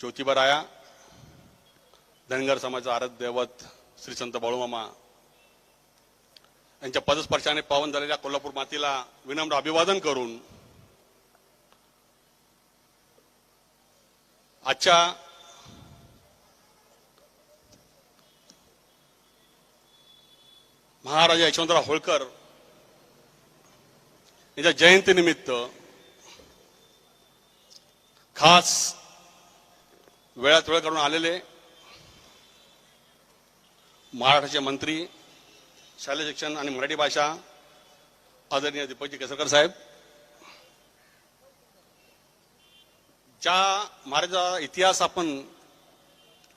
ज्योतिबराया धनगर समाजाचा आराध्य दैवत श्री संत बाळूमामा यांच्या पदस्पर्शाने पावन झालेल्या कोल्हापूर मातीला विनम्र अभिवादन करून आजच्या महाराजा यशवंतराव होळकर यांच्या जयंतीनिमित्त खास वेळात वेळ करून आलेले. महाराष्ट्राचे मंत्री शालेय शिक्षण आणि मराठी भाषा आदरणीय दीपकजी केसरकर साहेब. ज्या महाराजा इतिहास आपण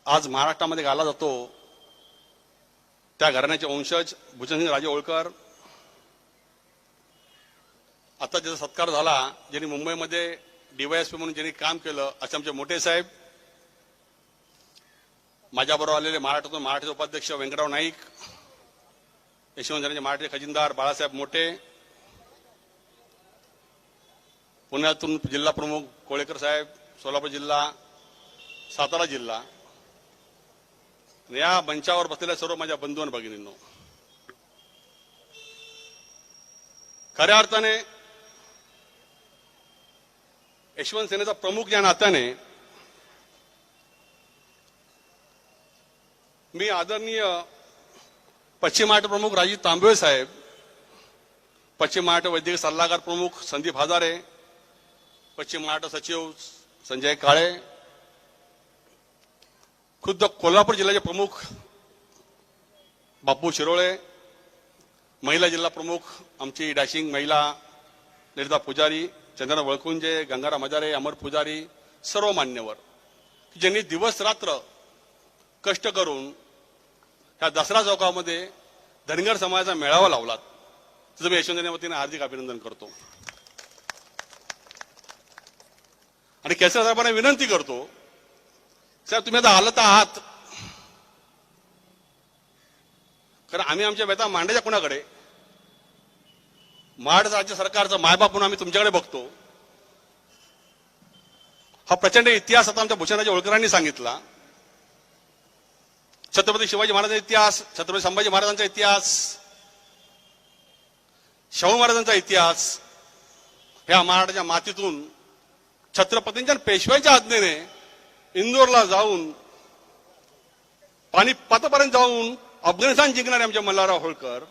आज महाराष्ट्रामध्ये घाला जातो त्या घराण्याचे वंशज भूषणसिंग राजे होळकर आता ज्याचा सत्कार झाला ज्यांनी मुंबईमध्ये डीवायएसपी म्हणून ज्यांनी काम केलं असे आमचे मोठे साहेब. माझ्याबरोबर आलेले महाराष्ट्रातून मराठीचे उपाध्यक्ष व्यंकटराव नाईक यशवंत यांचे मराठी खजिनदार बाळासाहेब मोठे पुण्यातून जिल्हा प्रमुख कोळेकर साहेब सोलापूर जिल्हा सातारा जिल्हा. या मंचावर बसलेल्या सर्व माझ्या बंधू आणि भगिनींनो खऱ्या अर्थाने यशवंत सेनेचा प्रमुख या नात्याने मी आदरणीय पश्चिम महाराष्ट्र प्रमुख राजीव तांबवे साहेब पश्चिम महाराष्ट्र वैद्यकीय सल्लागार प्रमुख संदीप हजारे पश्चिम महाराष्ट्र सचिव संजय काळे खुद्द कोल्हापूर जिल्ह्याचे प्रमुख बापू शिरोळे महिला जिल्हा प्रमुख आमची डॅशिंग महिला ललिता पुजारी चंद्रना वळकुंजे गंगाराम हजारे अमर पुजारी सर्व मान्यवर. ज्यांनी दिवस रात्र कष्ट करून ह्या दसरा चौकामध्ये धनगर समाजाचा मेळावा लावलात. त्याचं मी यशवंतच्या वतीने हार्दिक अभिनंदन करतो. आणि केसर साहेबांना विनंती करतो साहेब तुम्ही आता आलत आहात. कारण आम्ही आमच्या व्यथा मांडायच्या कुणाकडे? महाराष्ट्र राज्य सरकारचं मायबाप म्हणून आम्ही तुमच्याकडे बघतो. हा प्रचंड इतिहास आता आमच्या भूषणाच्या होळकरांनी सांगितला. छत्रपती शिवाजी महाराजांचा इतिहास छत्रपती संभाजी महाराजांचा इतिहास शाहू महाराजांचा इतिहास ह्या महाराष्ट्राच्या मातीतून छत्रपतींच्या पेशव्याच्या पेशव्यांच्या आज्ञेने इंदोरला जाऊन पानिपतापर्यंत जाऊन अफगाणिस्तान जिंकणारे आमचे मल्हारराव होळकर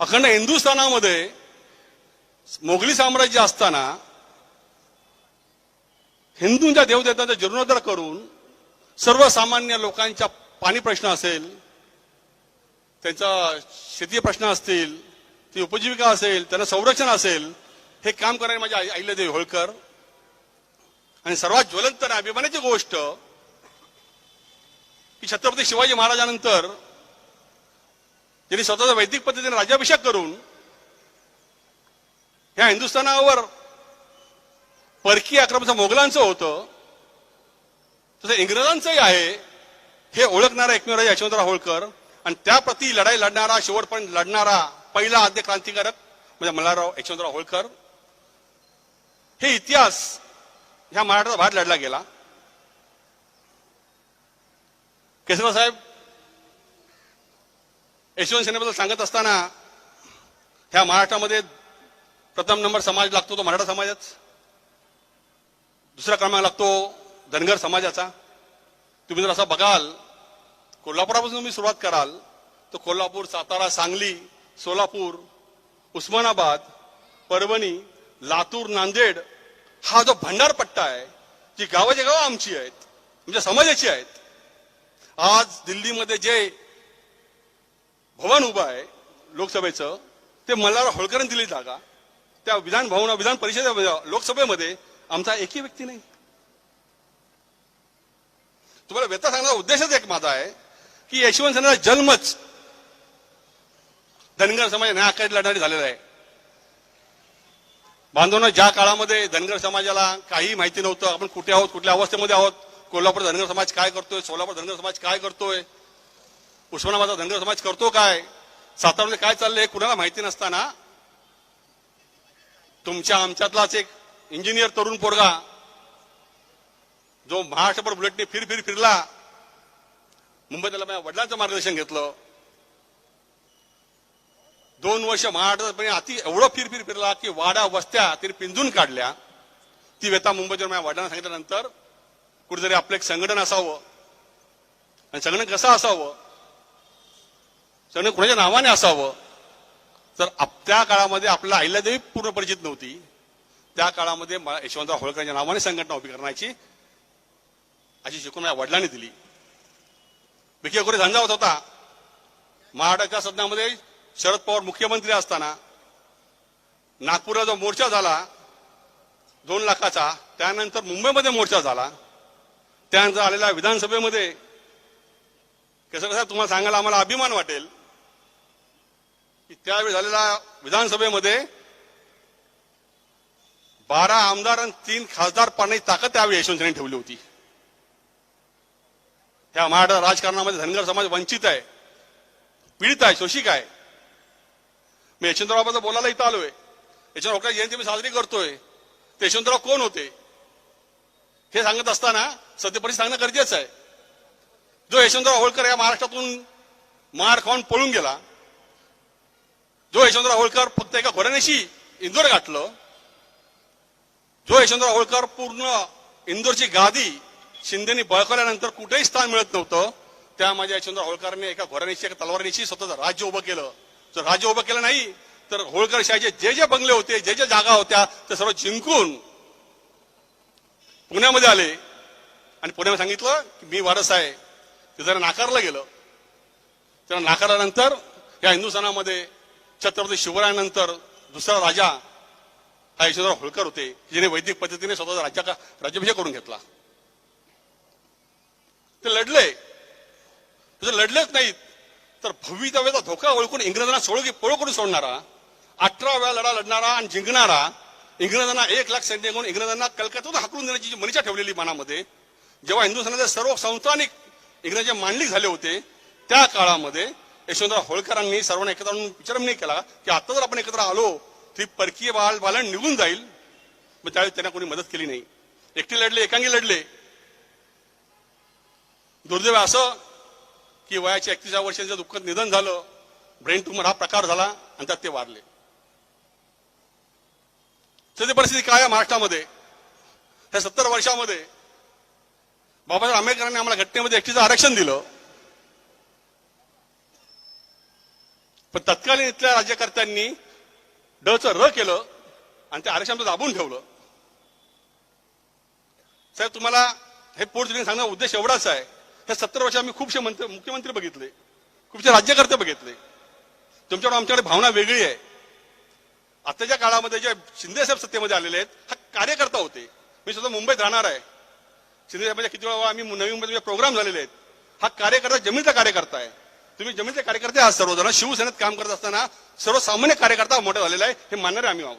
अखंड हिंदुस्थानामध्ये मोगली साम्राज्य असताना हिंदूंच्या देवदेवतांचा जीर्णोद्धार करून सर्वसामान्य लोकांच्या पाणी प्रश्न असेल त्यांचा शेती प्रश्न असतील ती उपजीविका असेल त्यांना संरक्षण असेल हे काम करणारे माझे आई- अहिल्यादेवी होळकर. आणि सर्वात ज्वलंत आणि अभिमानाची गोष्ट की छत्रपती शिवाजी महाराजानंतर त्यांनी स्वतःचा वैदिक पद्धतीने राज्याभिषेक करून ह्या हिंदुस्थानावर परकीय आक्रमण मोगलांचं होतं. तसं इंग्रजांचंही आहे. हे ओळखणारा एकमेव राजा यशवंतराव होळकर. आणि त्याप्रती लढाई लढणारा शेवटपर्यंत लढणारा पहिला आद्य क्रांतिकारक म्हणजे मल्हारराव यशवंतराव होळकर. हे इतिहास ह्या मराठा बाहेर लढला गेला. केसरराव साहेब यशवंत सेनेबद्दल सांगत असताना ह्या महाराष्ट्रामध्ये प्रथम नंबर समाज लागतो तो मराठा समाजच. दुसरा क्रमांक लागतो धनगर समाजाचा. तुम्ही जर असा बघाल कोल्हापुरापासून तुम्ही सुरुवात कराल तर कोल्हापूर सातारा सांगली सोलापूर उस्मानाबाद परभणी लातूर नांदेड हा जो भंडार पट्टा आहे ती गावाची गावं आमची आहेत म्हणजे समाजाची आहेत आज दिल्लीमध्ये जे भवन उभं आहे लोकसभेचं ते मल्हार होळकरांनी दिली जागा त्या विधान भवन विधान परिषद लोकसभेमध्ये आमचा एकही व्यक्ती नाही. तुम्हाला व्यथा सांगण्याचा उद्देशच एक माझा आहे की यशवंत सेनेचा जन्मच धनगर समाज न्यायाकडे लढणारी झालेला आहे. बांधवांना ज्या काळामध्ये धनगर समाजाला काही माहिती नव्हतं आपण कुठे आहोत कुठल्या अवस्थेमध्ये आहोत कोल्हापूर धनगर समाज काय करतोय सोलापूर धनगर समाज काय करतोय उस्मानाबादचा धनगर समाज करतो काय सातारामध्ये काय चाललंय कुणाला माहिती नसताना तुमच्या आमच्यातलाच एक इंजिनियर तरुण पोरगा जो महाराष्ट्रभर बुलेटने फिर फिर फिरला मुंबईत त्याला माझ्या वडिलांचं मार्गदर्शन घेतलं. दोन वर्ष महाराष्ट्रात अति एवढं फिर फिर फिरला की वाडा वस्त्या तिने पिंजून काढल्या. ती व्यथा मुंबईच्या माझ्या वडिलांना सांगितल्यानंतर कुठेतरी आपलं एक संघटन असावं आणि संघटन कसं असावं संघटन कुणाच्या नावाने असावं तर त्या काळामध्ये आपल्या आईला देवी पूर्ण परिचित नव्हती. त्या काळामध्ये यशवंतराव होळकरांच्या नावाने संघटना उभी करण्याची अशी शिकून माझ्या वडिलांनी दिली. विखे गोरे झंझावत होता महाराष्ट्राच्या सदनामध्ये शरद पवार मुख्यमंत्री असताना नागपूरला जो मोर्चा झाला दोन लाखाचा त्यानंतर मुंबईमध्ये मोर्चा झाला. त्यानंतर आलेल्या विधानसभेमध्ये कसं कसं तुम्हाला सांगायला आम्हाला अभिमान वाटेल की त्यावेळी झालेल्या विधानसभेमध्ये बारा आमदार आणि तीन खासदारपणाची ताकद त्यावेळी यशवंतरावांनी ठेवली होती. ह्या महाराष्ट्र राजकारणामध्ये धनगर समाज वंचित आहे. पीडित आहे शोषिक आहे. मी यशवंतरावबाबत बोलायला इथं आलोय. यशवंतराव जयंती मी साजरी करतोय. ते यशवंतराव कोण होते? हे सांगत असताना सत्य सांगणं गरजेचं आहे. जो यशवंतराव होळकर या महाराष्ट्रातून मार खाऊन पळून गेला जो यशवंतराव होळकर फक्त एका घोड्यानेशी इंदोर गाठलं जो यशवंतराव होळकर पूर्ण इंदोरची गादी शिंदेनी बळकवल्यानंतर कुठेही स्थान मिळत नव्हतं. त्या माझ्या यशवंतराव होळकरने एका घोड्यानेशी एका तलवारीनेशी स्वतःचं राज्य उभं केलं. जर राज्य उभं केलं नाही तर होळकर शाहीचे जे जे बंगले होते जे जे जागा होत्या ते सर्व जिंकून पुण्यामध्ये आले. आणि पुण्यामध्ये सांगितलं की मी वारस आहे. ते जरा नाकारलं गेलं. त्यांना नाकारल्यानंतर या हिंदुस्थानामध्ये छत्रपती शिवरायानंतर दुसरा राजा हा यशवंतराव होळकर होते जिने वैदिक पद्धतीने स्वतःचा राज्या राज्याभिषेक करून घेतला. ते लढले. जर लढलेच नाहीत. तर भवितव्याचा धोका ओळखून इंग्रजांना सोळगी पळ करून सोडणारा अठरा वेळा लढा लढणारा आणि जिंकणारा इंग्रजांना एक लाख सैन्य घेऊन इंग्रजांना कलकत्ता हाकलून देण्याची जी मनीषा ठेवलेली मनामध्ये जेव्हा हिंदुस्थानाचे सर्व संस्थानिक इंग्रजी मांडलिक झाले होते त्या काळामध्ये यशवंतराव होळकरांनी सर्वांना एकत्र आणून नाही केला की आता जर आपण एकत्र आलो ती परकीय बाळ बालन निघून जाईल मग त्यावेळी त्यांना कोणी मदत केली नाही. एकटे लढले एकांगी लढले. दुर्दैव असं की वयाच्या एकतीसव्या वर्षाचं दुःखद निधन झालं ब्रेन ट्युमर हा प्रकार झाला आणि त्यात ते वारले. सध्या परिस्थिती काय आहे महाराष्ट्रामध्ये? ह्या सत्तर वर्षामध्ये बाबासाहेब आंबेडकरांनी आम्हाला घटनेमध्ये एकटीचं आरक्षण दिलं. पण तत्कालीन इथल्या राज्यकर्त्यांनी डचं र केलं आणि ते आरक्षण दाबून ठेवलं. साहेब तुम्हाला हे पोट सांगणं उद्देश एवढाच आहे. हे सत्तर वर्ष आम्ही खूपशे मंत्री मुख्यमंत्री बघितले. खूपशे राज्यकर्ते बघितले. तुमच्याकडे आमच्याकडे भावना वेगळी आहे. आताच्या काळामध्ये जे शिंदे साहेब सत्तेमध्ये आलेले आहेत हा कार्यकर्ता होते. मी सुद्धा मुंबईत राहणार आहे. शिंदे साहेबांच्या किती वेळा आम्ही नवी मुंबईत प्रोग्राम झालेले आहेत हा कार्यकर्ता जमिनीचा कार्यकर्ता आहे. तुम्ही जमिनीचे कार्यकर्ते आहात सर्वजण. शिवसेनेत काम करत असताना सर्वसामान्य कार्यकर्ता मोठा झालेला आहे. हे मानणारे आम्ही आहोत.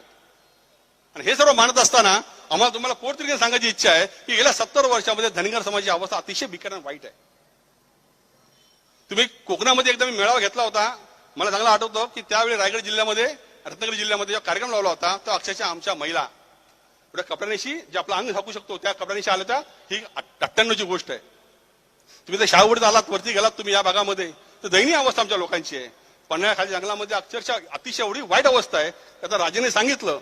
आणि हे सर्व मानत असताना आम्हाला तुम्हाला पोटतिरीने सांगायची इच्छा आहे की गेल्या सत्तर वर्षामध्ये धनगर समाजाची अवस्था अतिशय बिकट आणि वाईट आहे. तुम्ही कोकणामध्ये एकदा मी मेळावा घेतला होता. मला चांगला आठवतं की त्यावेळी रायगड जिल्ह्यामध्ये रत्नागिरी जिल्ह्यामध्ये जेव्हा कार्यक्रम लावला होता तो अक्षरशः आमच्या महिला. एवढ्या कपड्यानेशी जे आपलं अंग झाकू शकतो त्या कपड्यानेशी आल्या त्या ही अठ्ठ्याण्णवची गोष्ट आहे. तुम्ही जर शाहूवडीत आलात वरती गेलात तुम्ही या भागामध्ये. तर दयनीय अवस्था आमच्या लोकांची आहे. पन्हाळ्याखाली जंगलामध्ये अक्षरशः अतिशय एवढी वाईट अवस्था आहे त्याचा राजाने सांगितलं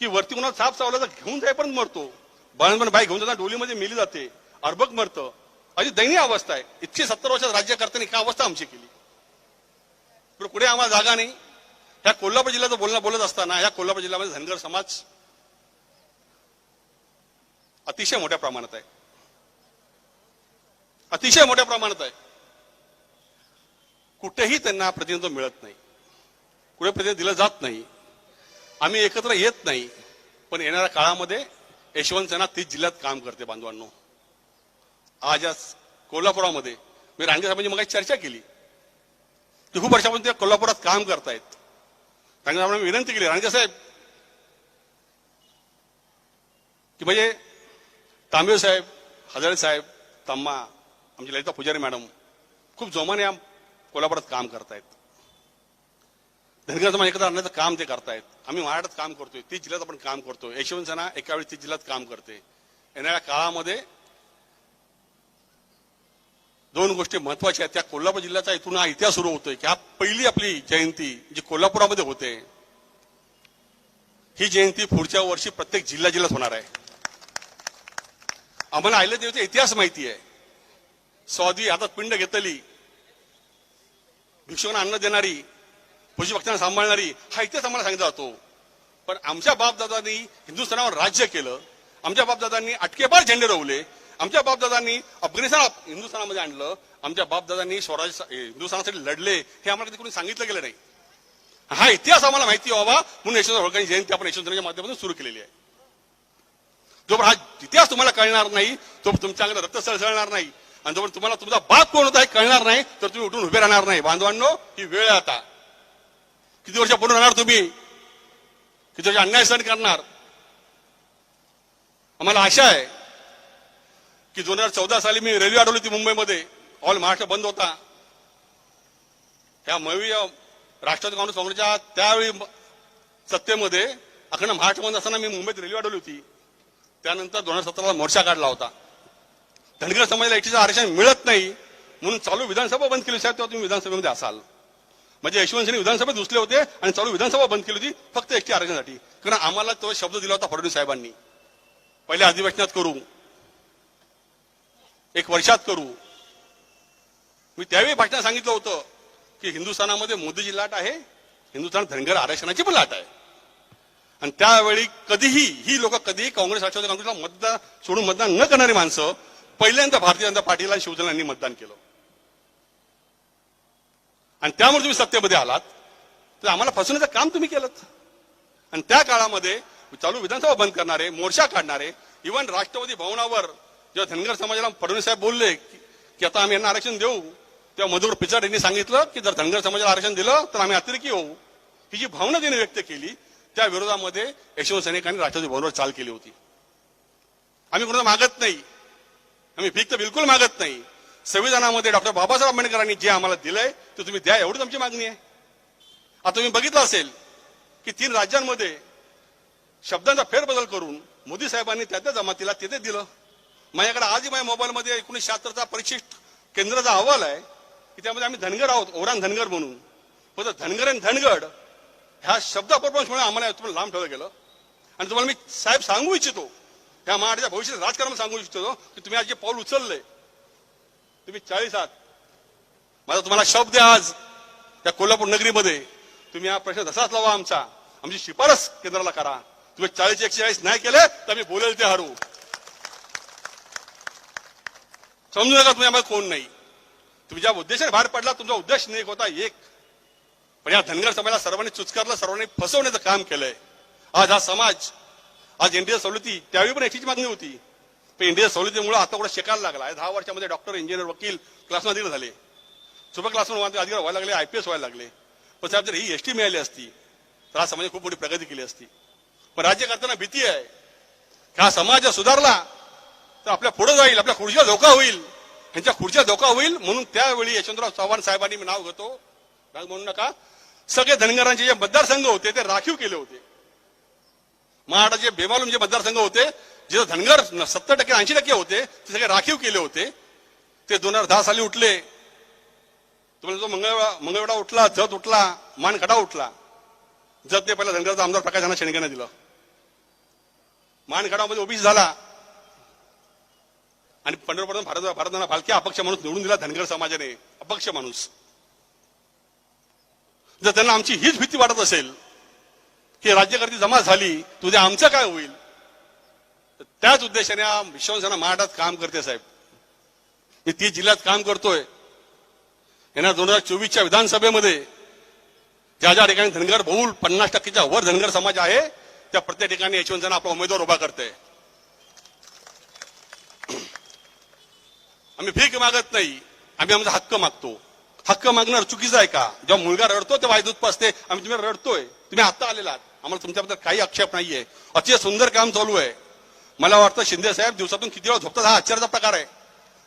की वरती कुणाला साप चावला तर घेऊन जाईपर्यंत मरतो. बाळणपण बाई घेऊन जाताना डोलीमध्ये मेली जाते अर्भक मरतं. अशी दयनीय अवस्था आहे. इतकी सत्तर वर्षात राज्य करताना का अवस्था आमची केली? पण पुढे आम्हाला जागा नाही. ह्या कोल्हापूर जिल्ह्याचं बोलणं बोलत असताना ह्या कोल्हापूर जिल्ह्यामध्ये धनगर समाज अतिशय मोठ्या प्रमाणात आहे. अतिशय मोठ्या प्रमाणात आहे. कुठेही त्यांना प्रतिनिधित्व मिळत नाही. कुठे प्रतिनिधित्व दिलं जात नाही. आम्ही एकत्र येत नाही. पण येणाऱ्या काळामध्ये यशवंत सेना तीस जिल्ह्यात काम करते बांधवांनो. आज आज कोल्हापुरामध्ये मी रांगे साहेबांची मग चर्चा केली. ते खूप वर्षापासून ते कोल्हापुरात काम करतायत. रांगे साहेबांना विनंती केली रांगे साहेब की म्हणजे तांबे साहेब हजारे साहेब तम्मा आमची ललिता पुजारी मॅडम खूप जोमाने या कोल्हापुरात काम करतायत. धनगर समाज एकत्र आणण्याचं काम ते करतायत. आम्ही महाराष्ट्रात काम करतोय तीस जिल्ह्यात आपण काम करतोय. यशवंत सेना एका वेळी तीस जिल्ह्यात काम करते. येणाऱ्या काळामध्ये दोन गोष्टी महत्त्वाच्या आहेत. त्या कोल्हापूर जिल्ह्याचा इथून हा इतिहास सुरू होतोय की हा पहिली आपली जयंती जी कोल्हापुरामध्ये होते ही जयंती पुढच्या वर्षी प्रत्येक जिल्हा जिल्ह्यात होणार आहे. आम्हाला आयल्या देवीचा इतिहास माहिती आहे. स्वादी हातात पिंड घेतली भिक्षुकांना अन्न देणारी भक्तांना सांभाळणारी हा इतिहास आम्हाला सांगितला जातो. पण आमच्या बापदादांनी हिंदुस्थानावर राज्य केलं आमच्या बापदादांनी अटकेपार झेंडे रोवले आमच्या बापदादांनी अफगाणिस्तान हिंदुस्थानामध्ये आणलं आमच्या बापदादांनी स्वराज हिंदुस्थानासाठी लढले हे आम्हाला कधी कोणी सांगितलं गेलं नाही. हा इतिहास आम्हाला माहिती व्हावा म्हणून यशवंत होळकरांची जयंती आपण यशवंतराच्या माध्यमातून सुरू केलेली आहे. जोपर्यंत हा इतिहास तुम्हाला कळणार नाही तो तुमच्या अंगात रक्त सळसळणार नाही. आणि जवळ तुम्हाला तुमचा बाप कोण होता हे कळणार नाही तर तुम्ही उठून उभे राहणार नाही. बांधवांनो ही वेळ आहे आता. किती वर्ष पडून राहणार तुम्ही? किती वर्ष अन्याय सहन करणार? आम्हाला आशा आहे की दोन हजार चौदा साली मी रेल्वे अडवली होती मुंबईमध्ये. ऑल महाराष्ट्र बंद होता. ह्या मवी राष्ट्रवादी काँग्रेस काँग्रेसच्या त्यावेळी सत्तेमध्ये अखंड महाराष्ट्र बंद असताना मी मुंबईत रेल्वे अडवली होती. त्यानंतर दोन हजार सतराला मोर्चा काढला होता. धनगर समाजाला एकटीचं आरक्षण मिळत नाही म्हणून चालू विधानसभा बंद केली साहेब तेव्हा तुम्ही विधानसभेमध्ये असाल. म्हणजे यशवंत सिंह विधानसभेत घुसले होते आणि चालू विधानसभा बंद केली होती फक्त एकटी आरक्षणासाठी. कारण आम्हाला तो शब्द दिला होता फडणवीस साहेबांनी. पहिल्या अधिवेशनात करू. एक वर्षात करू. मी त्यावेळी भाषणात सांगितलं होतं की हिंदुस्थानामध्ये मोदीची लाट आहे हिंदुस्थान धनगर आरक्षणाची पण लाट आहे. आणि त्यावेळी कधीही ही लोक कधीही काँग्रेस राष्ट्रवादी काँग्रेसला मतदान सोडून मतदान न करणारी माणसं पहिल्यांदा भारतीय जनता पार्टीला आणि शिवसेना यांनी मतदान केलं. आणि त्यामुळे तुम्ही सत्तेमध्ये आलात. तर आम्हाला फसवण्याचं काम तुम्ही केलं आणि त्या काळामध्ये चालू विधानसभा बंद करणारे मोर्चा काढणारे इव्हन राष्ट्रवादी भवनावर जेव्हा धनगर समाजाला फडणवीस साहेब बोलले की की आता आम्ही यांना आरक्षण देऊ तेव्हा मधुर पिचाड यांनी सांगितलं की जर धनगर समाजाला आरक्षण दिलं तर आम्ही अतिरेकी होऊ. ही जी भावना त्यांनी व्यक्त केली त्या विरोधामध्ये यशवंत सैनिकांनी राष्ट्रवादी भवनावर चाल केली होती. आम्ही कोणाला मागत नाही. आम्ही भीक तर बिलकुल मागत नाही. संविधानामध्ये डॉक्टर बाबासाहेब आंबेडकरांनी जे आम्हाला दिलंय ते तुम्ही द्या एवढीच आमची मागणी आहे. आता तुम्ही बघितलं असेल की तीन राज्यांमध्ये शब्दांचा फेरबदल करून मोदी साहेबांनी त्या त्या जमातीला तिथे दिलं. माझ्याकडे आजही माझ्या मोबाईलमध्ये एकोणीस शहात्तरचा परिशिष्ट केंद्राचा अहवाल आहे की त्यामध्ये आम्ही धनगर आहोत ओरान धनगर म्हणून. पण धनगर आणि धनगड ह्या शब्दाप्रमाणे आम्हाला तुम्हाला लांब ठेवलं गेलं. आणि तुम्हाला मी साहेब सांगू इच्छितो ह्या महाराष्ट्राच्या भविष्यात राजकारण सांगू इच्छितो की तुम्ही आज जे पाऊल उचलले तुम्ही चाळीस आहात. माझा तुम्हाला शब्द आहे आज त्या कोल्हापूर नगरीमध्ये. तुम्ही हा प्रश्न तसाच लावा आमचा. आमची शिफारस केंद्राला करा. तुम्ही चाळीस एकशे चाळीस नाही केले तर आम्ही बोलेल ते हरू समजू नका तुम्ही आम्हाला कोण नाही. तुम्ही ज्या उद्देशाने बाहेर पडला तुमचा उद्देश नाही होता एक. पण या धनगर समाजाला सर्वांनी चुचकारलं सर्वांनी फसवण्याचं काम केलंय. आज हा समाज आज एनडीए सवलती त्यावेळी पण याची मागणी होती. पण एनडीए सवलतीमुळे आता कुठं शिकायला लागला. दहा वर्षामध्ये डॉक्टर इंजिनियर वकील क्लासमध्ये अधिकार झाले. सुपर क्लासमध्ये अधिकार व्हायला लागले आयपीएस व्हायला लागले. पण साहेब जर ही एसटी मिळाली असती तर हा समाजाने खूप मोठी प्रगती केली असती. पण राज्य करताना भीती आहे. हा समाज जर सुधारला तर आपल्या पुढे जाईल आपल्या खुर्च्या धोका होईल. यांच्या खुर्च्या धोका होईल म्हणून त्यावेळी यशवंतराव चव्हाण साहेबांनी मी नाव घेतो. म्हणू नका. सगळे धनगरांचे जे मतदारसंघ होते ते राखीव केले होते. महाराष्ट्राचे बेमालूम जे मतदारसंघ होते जे धनगर सत्तर टक्के ऐंशी टक्के होते ते सगळे राखीव केले होते. ते दोन हजार दहा साली उठले. तुम्हाला जो मंगळवेळा मंगळवेढा उठला जत उठला मानखडा उठला. जत ते पहिला धनगरचा आमदार प्रकाश यांना शेणक्यानं दिलं. मानखडामध्ये ओबीसी झाला. आणि पंढरपूर भारत भारताना फालक्या अपक्ष माणूस निवडून दिला धनगर समाजाने. अपक्ष माणूस. जर त्यांना आमची हीच भीती वाटत असेल की राज्यकर्ती जमा झाली तुझ्या आमचं काय होईल? तर त्याच उद्देशाने हा विश्वासानं महाराष्ट्रात काम करते साहेब. मी ती जिल्ह्यात काम करतोय. यांना दोन हजार चोवीसच्या विधानसभेमध्ये ज्या ज्या ठिकाणी धनगर बहुल पन्नास टक्केच्या वर धनगर समाज आहे त्या प्रत्येक ठिकाणी यशवंतराव आपला उमेदवार उभा करते आम्ही भीक मागत नाही. आम्ही आमचा हक्क मागतो. हक्क मागणार चुकीचं आहे का? जेव्हा मुलगा रडतो तेव्हा दूध पासते आम्ही तुम्ही रडतोय. तुम्ही आता आलेला आहात. आम्हाला तुमच्याबद्दल काही आक्षेप नाहीये. अतिशय सुंदर काम चालू आहे. मला वाटतं शिंदे साहेब दिवसातून किती वेळा झोपतात हा आश्चर्याचा प्रकार आहे.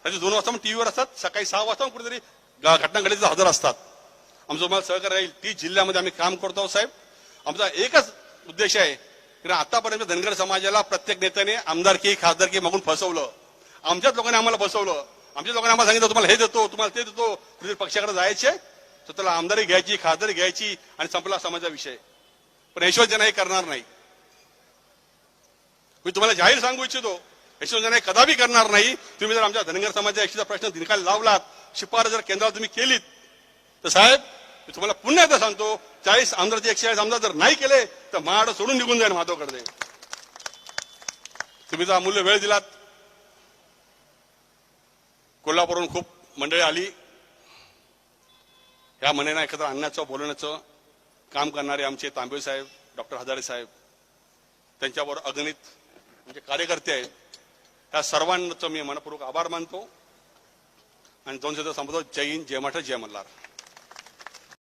त्याचे दोन वाजता टीव्हीवर असतात सकाळी सहा वाजता कुठेतरी घटना घडली हजर असतात. आमचं तुम्हाला सहकार्य राहील. ती जिल्ह्यामध्ये आम्ही काम करतो साहेब. आमचा एकच उद्देश आहे. की आतापर्यंत धनगर समाजाला प्रत्येक नेत्याने आमदारकी खासदारकी मागून फसवलं. आमच्याच लोकांनी आम्हाला फसवलं. आमच्या लोकांनी आम्हाला सांगितलं तुम्हाला हे देतो तुम्हाला ते देतो. पक्षाकडे जायचे तर त्याला आमदारी घ्यायची खासदारी घ्यायची आणि संपला समाजाचा विषय. पण यशवंतजना हे करणार नाही. मी तुम्हाला जाहीर सांगू इच्छितो यशवंतजना हे कदापि करणार नाही. तुम्ही जर आमच्या धनगर समाजाच्या यशीचा प्रश्न दिनकाल लावलात शिफारस जर केंद्रावर तुम्ही केलीत तर साहेब मी तुम्हाला पुन्हा एकदा सांगतो चाळीस आमदारचे एकशे चाळीस आमदार जर नाही केले तर महाड सोडून निघून जाईल माधव तुम्ही जर अमूल्य वेळ दिलात कोल्हापूरहून खूप मंडळी आली. या म्हणण्यानं एकत्र आणण्याचं बोलण्याचं काम करणारे आमचे तांबे साहेब डॉक्टर हजारे साहेब त्यांच्यावर अगणित म्हणजे कार्यकर्ते आहेत. त्या सर्वांचं मी मनपूर्वक आभार मानतो. आणि दोन शब्द संबोधतो जय हिंद जय मठ जय मल्हार.